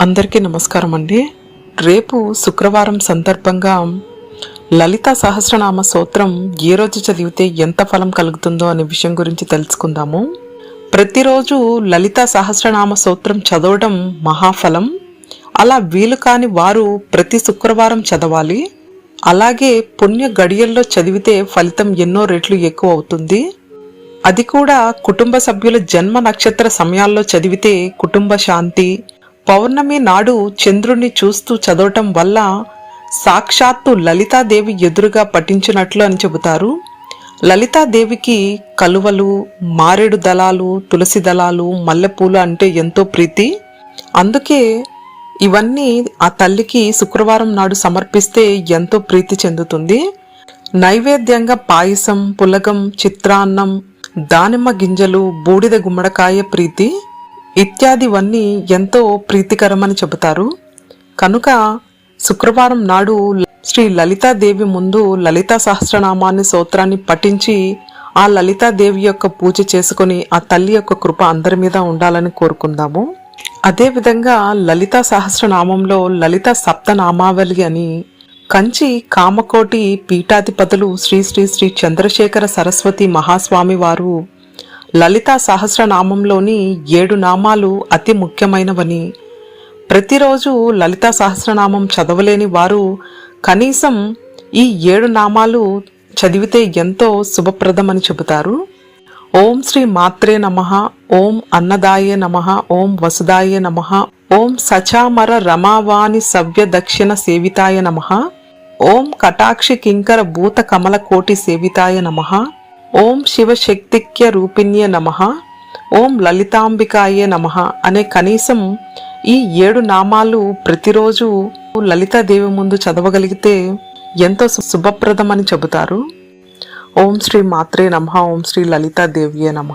అందరికీ నమస్కారం అండి. రేపు శుక్రవారం సందర్భంగా లలిత సహస్రనామ స్తోత్రం ఏ రోజు చదివితే ఎంత ఫలం కలుగుతుందో అనే విషయం గురించి తెలుసుకుందాము. ప్రతిరోజు లలిత సహస్రనామ స్తోత్రం చదవడం మహాఫలం. అలా వీలు కాని వారు ప్రతి శుక్రవారం చదవాలి. అలాగే పుణ్య గడియల్లో చదివితే ఫలితం ఎన్నో రెట్లు ఎక్కువ అవుతుంది. అది కూడా కుటుంబ సభ్యుల జన్మ నక్షత్ర సమయాల్లో చదివితే కుటుంబ శాంతి పౌర్ణమి నాడు చంద్రుణ్ణి చూస్తూ చదవటం వల్ల సాక్షాత్తు లలితాదేవి ఎదురుగా పఠించినట్లు అని చెబుతారు. లలితాదేవికి కలువలు మారేడు దళాలు తులసి దళాలు మల్లెపూలు అంటే ఎంతో ప్రీతి. అందుకే ఇవన్నీ ఆ తల్లికి శుక్రవారం నాడు సమర్పిస్తే ఎంతో ప్రీతి చెందుతుంది. నైవేద్యంగా పాయసం పులగం చిత్రాన్నం దానిమ్మ గింజలు బూడిద గుమ్మడికాయ ప్రీతి. ఇత్యాదివన్నీ ఎంతో ప్రీతికరమని చెబుతారు. కనుక శుక్రవారం నాడు శ్రీ లలితాదేవి ముందు లలితా సహస్రనామాన్ని సూత్రాన్ని పఠించి ఆ లలితాదేవి యొక్క పూజ చేసుకుని ఆ తల్లి యొక్క కృప అందరి మీద ఉండాలని కోరుకుందాము. అదేవిధంగా లలితా సహస్రనామంలో లలిత సప్తనామావళి అని కంచి కామకోటి పీఠాధిపతులు శ్రీ శ్రీ శ్రీ చంద్రశేఖర సరస్వతి మహాస్వామి వారు లలితా సహస్రనామంలోని ఏడు నామాలు అతి ముఖ్యమైనవని. ప్రతిరోజు లలితా సహస్రనామం చదవలేని వారు కనీసం ఈ ఏడు నామాలు చదివితే ఎంతో శుభప్రదమని చెబుతారు. ఓం శ్రీ మాత్రే నమ ఓం అన్నదాయే నమ ఓం వసుదాయే నమ ఓం సచామర రమావాణి సవ్య దక్షిణ సేవితాయ నమ ఓం కటాక్షి కింకర భూత కమల కోటి సేవితాయ నమ ఓం శివశక్తిక్య రూపిణ్య నమ ఓం లలితాంబికాయే నమ అనే కనీసం ఈ ఏడు నామాలు ప్రతిరోజు లలితాదేవి ముందు చదవగలిగితే ఎంతో శుభప్రదమని చెబుతారు. ఓం శ్రీ మాత్రే నమ ఓం శ్రీ లలితాదేవ్యే నమ.